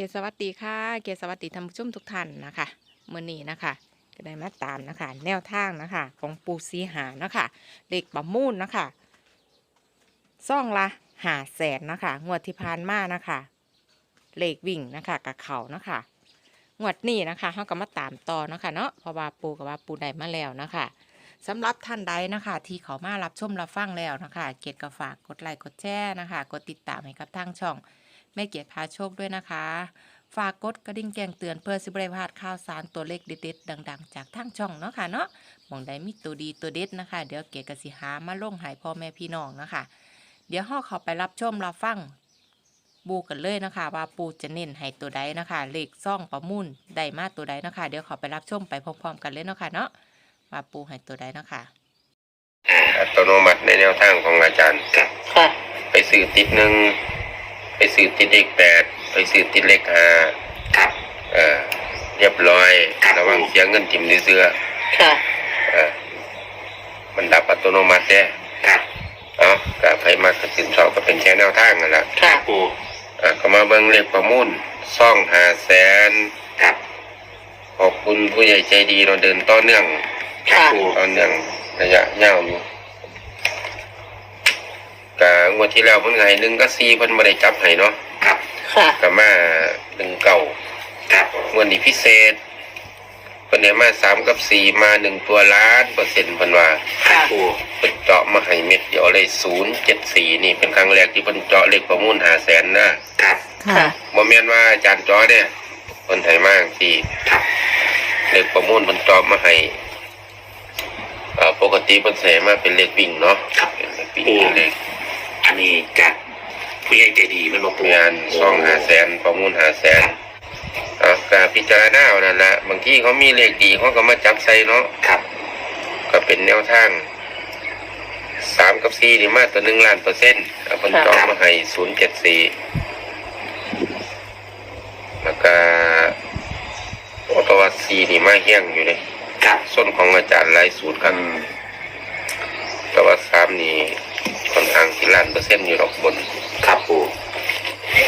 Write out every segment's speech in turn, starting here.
เกศสวัสดีค่ะ เกศสวัสดีท่านผู้ชมทุกท่านนะคะมื่อนี้นะคะก็ได้มาตามนะคะ แนวทางนะคะ ของปูซีหานะคะเด็กประมูลนะคะซ่องละหาแสนนะคะงวดที่ผ่านมานะคะเลขวิ่งนะคะกับเขานะคะงวดนี้นะคะเขาก็มาตามต่อนะคะเนาะเพราะว่าปูกับว่าปูได้มาแล้วนะคะสำหรับท่านใดนะคะ ที่เขามารับชมรับฟังแล้วนะคะ เกียรติก็ฝากกดไลค์กดแชร์นะคะ กดติดตามให้กับทางช่อง แม่เกียรติพาโชคด้วยนะคะ ฝากกดกระดิ่งแจ้งเตือนเพื่อสิบริพลาดข่าวสารตัวเลขเด็ดๆดัง ๆ จากทางช่องเนาะค่ะเนาะหมองใดมีตัวดีตัวเด็ดนะคะ เดี๋ยวเกียรติกสิหามาลงใหายพ่อแม่พี่น้องนะคะ เดี๋ยวห้อเขาไปรับชมรับฟังบูกันเลยนะคะ ว่าปูจะเน้นให้ตัวใดนะคะเลขซ่องประมุ่นได้มาตัวใดนะคะ เดี๋ยวเขาไปรับชมไปพร้อมๆกันเลยเนาะค่ะเนาะว่าปูให้ตัวใดเนาะค่ะอัตโนมัติในแนวทางของอาจารย์ครับค่ะ ไปสื่อติดหนึ่ง ไปสื่อติดเลขแปดไปสื่อติดเลขห้าครับ เอ่อเรียบร้อยครับ ระวังเสียเงินจิ้มเสื้อค่ะ เอ่อมันดับอัตโนมัติแน่ครับเอ้าก็ใครมากระสินชอบก็เป็นแค่แนวทางนั่นแหละค่ะ ปูอะก็มาเบิ่งเลขประมูลซ่องหาแสนครับขอบคุณผู้ใหญ่ใจดีเราเดินต่อเนื่องครับปูต่อเนื่องระยะยาวอยู่ กะงวดที่แล้วเพิ่นให้หนึ่งก็สี่เพิ่นบ่ได้จับให้เนาะครับค่ะ ก็มาหนึ่งเก่าครับงวดนี้พิเศษเพิ่นได้มาสามกับสี่มาหนึ่งตัวล้านเปอร์เซ็นต์เพิ่นว่าครับปูเพิ่นเจาะมาให้เม็ดเดียวเลยศูนย์เจ็ดสี่นี่เป็นครั้งแรกที่เพิ่นเจาะเลขประมูลหาแสนนะครับค่ะ บ่แม่นว่าอาจารย์เจาะเด้เพิ่นให้มาที่ครับเลขประมูลเพิ่นเจาะมาให้อ่าปกติเพิ่นใส่มาเป็นเลขวิ่งเนาะครับเป็นเลขวิ่งโอ้เป็นเลข อันนี้จากผู้ใหญ่ใจดีมันบอกปูงานซ่องหาแสนประมูลหาแสนอ่ากาพิจารณาเอานั่นละบางทีเขามีเลขดีเขาก็มาจับใส่เนาะครับก็เป็นแนวทางสามกับสี่นี่มาตัวหนึ่งล้านเปอร์เซ็นต์เอาคนจองมาให้ศูนย์เจ็ดสี่แล้วก็ออตวัตสี่นี่มาเฮี้ยงอยู่เลยครับส้นของอาจารย์หลายสูตรครับแตวัตสามนี่ค่อนข้างที่ ล้านเปอร์เซ็นต์อยู่ดอกบนครับปู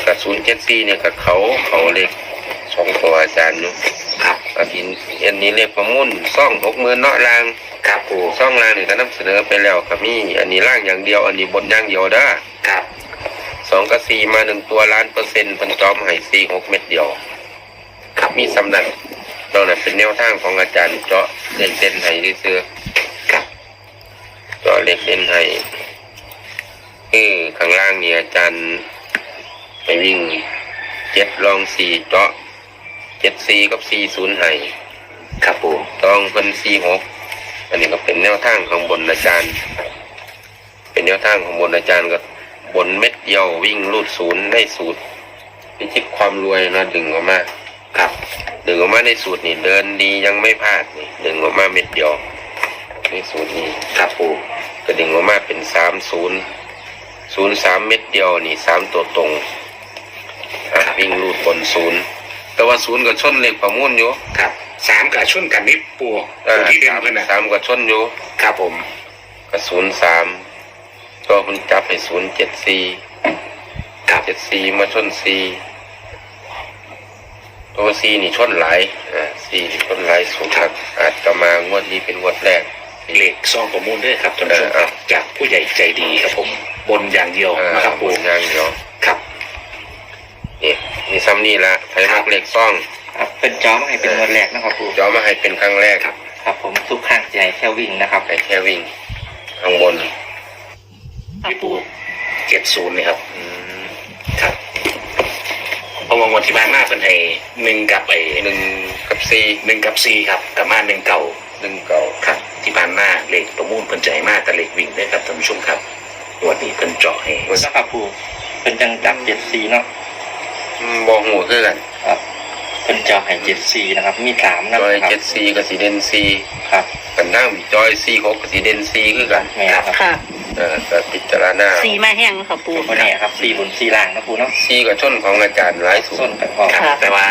กับศูนย์เจ็ดสี่เนี่ยกับเขาเขาเลขสองตัวอาจารย์อยู่ครับอาทินอันนี้เลขประมุ่นซ่องหกหมื่นเนาะลางครับปูซ่องลางนี่ก็นำเสนอไปแล้วครับมีอันนี้ล่างอย่างเดียว อันนี้บนอย่างเดียวเด้อครับสองกับสี่มาหนึ่งตัวล้านเปอร์เซ็นต์พันจอมให้สี่หกเม็ดเดียว ครับมีสำนักเราเนี่ยเป็นแนวทางของอาจารย์เจาะเลขเด่นให้เสื้อครับเจาะเลขเด่นให้ คือข้างล่างนี่อาจารย์ไปวิ่งเจ็ดลองสี่เจาะเจ็ดสี่กับสี่ศูนย์ให้ครับปูต้องเป็นสี่หกอันนี้ก็เป็นแนวทางของบนอาจารย์ เป็นแนวทางของบนอาจารย์ก็บนเม็ดเดียววิ่งรูดศูนย์ได้สูตรพิชิตความรวยนะดึงออกมาครับดึงออกมาในสูตรนี่เดินดียังไม่พลาดนี่ดึงออกมาเม็ดเดียวในสูตรนี้ครับปูก็ดึงออกมาเป็นสามศูนย์ ศูนย์สามเม็ดเดียวนี่สามตัวตรงอะวิ่งรูดบนศูนย์แต่ว่าศูนย์ก็ชนเลขประมุ่นอยู่ครับสามกับชุ่นกันนิดปูอ่าตัวที่เด่นสามเพื่อนนะสามก็ชนอยู่ครับผมก็ศูนย์สามตัวคุณจับให้ศูนย์เจ็ดสี่ครับเจ็ดสี่มาชนสี่ตัวสี่นี่ชนหลายอ่าสี่นี่ชนหลายสูงครับอาจจะมางวดนี้เป็นงวดแรก เลขซองประมูลด้วยครับท่านผู้ชมเออครับจากผู้ใหญ่ใจดีครับผม บนอย่างเดียวอ่านะครับปูนางเดียวครับ นี่นี่ซ้ำนี่ละไทยมักเล็กซ่องครับเป็นจอมาให้เป็นงวดแรกนะครับครูย้อมมาให้เป็นครั้งแรกครับ ครับผมทุกข้างใจแค่วิ่งนะครับให้แค่วิ่งข้างบนพี่ปูเจ็ดศูนย์นี่ครับ อืมครับเพราะว่าวันที่บ้านหน้าเป็นไอ้หนึ่งกับไอ้หนึ่งกับสี่หนึ่งกับสี่ครับกับมาหนึ่งเก่าหนึ่งเก่าครับ ที่บ้านหน้าเลขประมูลเพิ่นใจมากกับเลขวิ่งด้วยครับท่านผู้ชมครับ งวันนี้เพิ่นเจาะให้นะครับครูเป็นจังดับเจ็ดซีเนาะอืมบอกหูคือกันครับเป็นจอให้เจ็ดซีนะครับ มีสามนะจอยครัเจ็ดสี่กับสีเดนสี่ครับกันนั่งจอยสี่หกกับสีเดนสี่คือกันแม่ครับค่ะเออแต่พิจารณาสีมาแห้งค่ะปูตัวนี้ครับซีบนซีล่างนะครูเนาะสี่กับชนของอาจารย์หลายสูส้ตนรกันพอครับแต่ว่า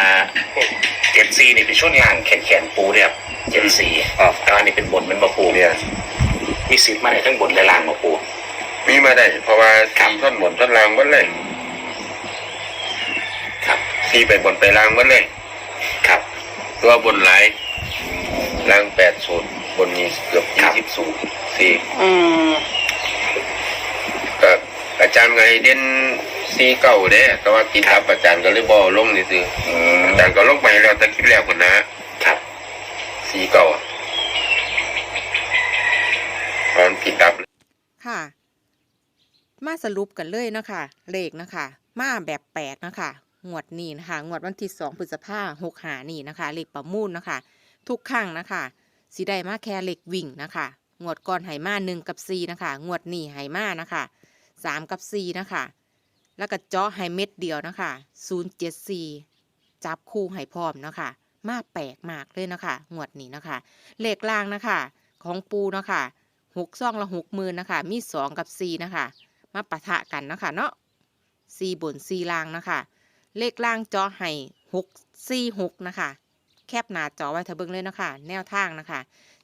เจ็ดสี่นี่เป็นช่วงล่างแขนแขนปูเนี่ยครับเจ็ดสี่ครับแต่ว่านี่เป็นบนเป็นบะปูเนี่ยมีสิทธิ์มาในทั้งบนและล่างบะปู มีมาได้ เพราะว่าสี่ชนบนชนล่างหมดเลยครับ ซีไปบนไปล่างหมดเลย ครับตัวบนหลายล่างแปดศูนย์บนนี้เกือบคยี่รับสิบศูนย์สี่อืมก็อาจารย์ก็ให้เด่นซีเก่าเด้แต่ว่ากินทับอาจารย์ก็เลยบอลงนี่คืออืมอาจารย์ก็ลงไปแล้วแต่คลิปแล้วคนนะครับ ซีเก่าอะตอนกินทับ ค่ะ มาสรุปกันเลยนะคะเลขนะคะ มาแบบแปลกนะคะงวดนี้นะคะงวดวันที่สองพฤษภาหกหานี่นะคะเลขประมูลนะคะ ทุกครั้งนะคะสีได้มาแค่เลขวิ่งนะคะงวดก่อนไหมาหนึ่งกับสี่นะคะงวดนี้ไหมานะคะสามกับสี่นะคะแล้วก็เจาะไหเม็ดเดียวนะคะศูนย์เจ็ดสี่จับคู่ไหพร้อมนะคะมาแปลกมากเลยนะคะงวดนี้นะคะ เลขล่างนะคะ ของปูนะคะหกซองละหกหมื่นนะคะ มีสองกับสี่นะคะ มาปะทะกันนะคะเนาะสี่บนสี่ล่างนะคะเลขล่างจอให้หกสี่หกนะคะ แคบหนาจอไว้เถอะเบิ่งเลยนะคะ แนวทางนะคะ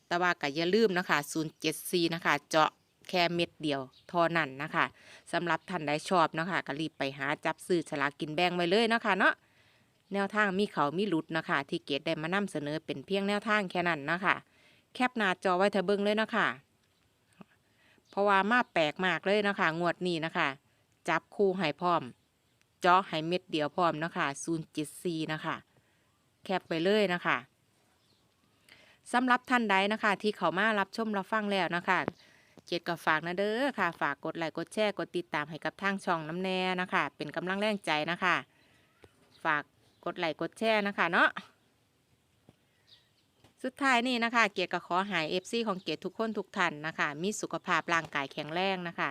แต่ว่าก็อย่าลืมนะคะศูนย์เจ็ดสี่นะคะ เจาะแค่เม็ดเดียวทอนั่นนะคะสำหรับท่านใดชอบนะคะก็รีบไปหาจับซื้อฉลากกินแบ่งไว้เลยนะคะเนาะแนวทางมีเขามีหลุดนะคะ ที่เกดได้มานำเสนอเป็นเพียงแนวทางแค่นั้นนะคะ แคปหน้าจอไว้เถอะเบิ่งเลยนะคะ เพราะว่ามาแปลกมากเลยนะคะงวดนี้นะคะ จับคู่ให้พร้อมเจาะให้เม็ดเดียวพร้อมนะคะ074นะคะ แคปไปเลยนะคะสำหรับท่านใดนะคะ ที่เขามารับชมรับฟังแล้วนะคะ เจ็ดก็ฝากนะเด้อค่ะ ฝากกดไลค์กดแชร์กดติดตามให้กับทางช่องน้ำแน่นะคะ เป็นกำลังแรงใจนะคะ ฝากกดไลค์กดแชร์นะคะเนาะ สุดท้ายนี่นะคะ เกียรติก็ขอหายเอฟซีของเกียรติทุกคนทุกท่านนะคะ มีสุขภาพร่างกายแข็งแรงนะคะ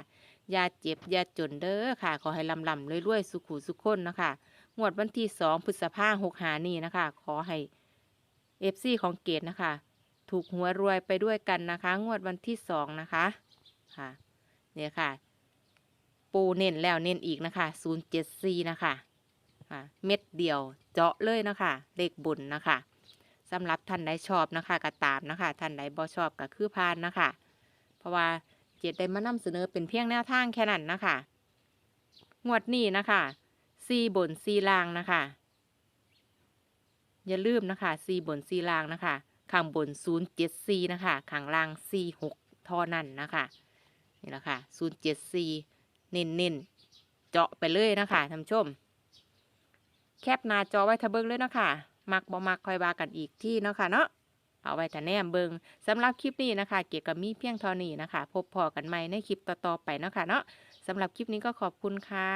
อย่าเจ็บอย่าจนเด้อค่ะ ขอให้ลำลำรวยๆสุขุสุขคนนะคะงวดวันที่สองพฤษภาหกหานี่นะคะ ขอให้เอฟซีของเกียรตินะคะ ถูกหัวรวยไปด้วยกันนะคะ งวดวันที่สองนะคะค่ะเนี่ยค่ะ ปูเน้นแล้วเน้นอีกนะคะศูนย์เจ็ดสี่นะคะค่ะ เม็ดเดียวเจาะเลยนะคะ เลขบุญนะคะ สำหรับท่านใดชอบนะคะก็ตามนะคะท่านใดบ่ชอบก็คือพานนะคะ เพราะว่าเจดได้มานำเสนอเป็นเพียงแนวทางแค่นั้นนะคะงวดนี้นะคะซีบนซีล่างนะคะ อย่าลืมนะคะซีบนซีล่างนะคะข้างบน 0 7 4 นะคะ ข้างล่าง 4 6ทอนั่นนะคะ นี่แหละค่ะ 0 7 4 เน้นเน้นเจาะไปเลยนะคะท่านชม แคปหน้าจอไว้ทะเบิงเลยนะคะ มักบ่มักคอยบากันอีกที่เนาะค่ะเนาะเอาไว้แต่แนมเบิงสำหรับคลิปนี้นะคะ เกี่ยวกับมีเพียงเท่านี้นะคะ พบพอกันใหม่ในคลิปต่อๆไปเนาะค่ะเนาะสำหรับคลิปนี้ก็ขอบคุณค่ะ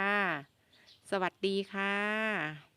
สวัสดีค่ะ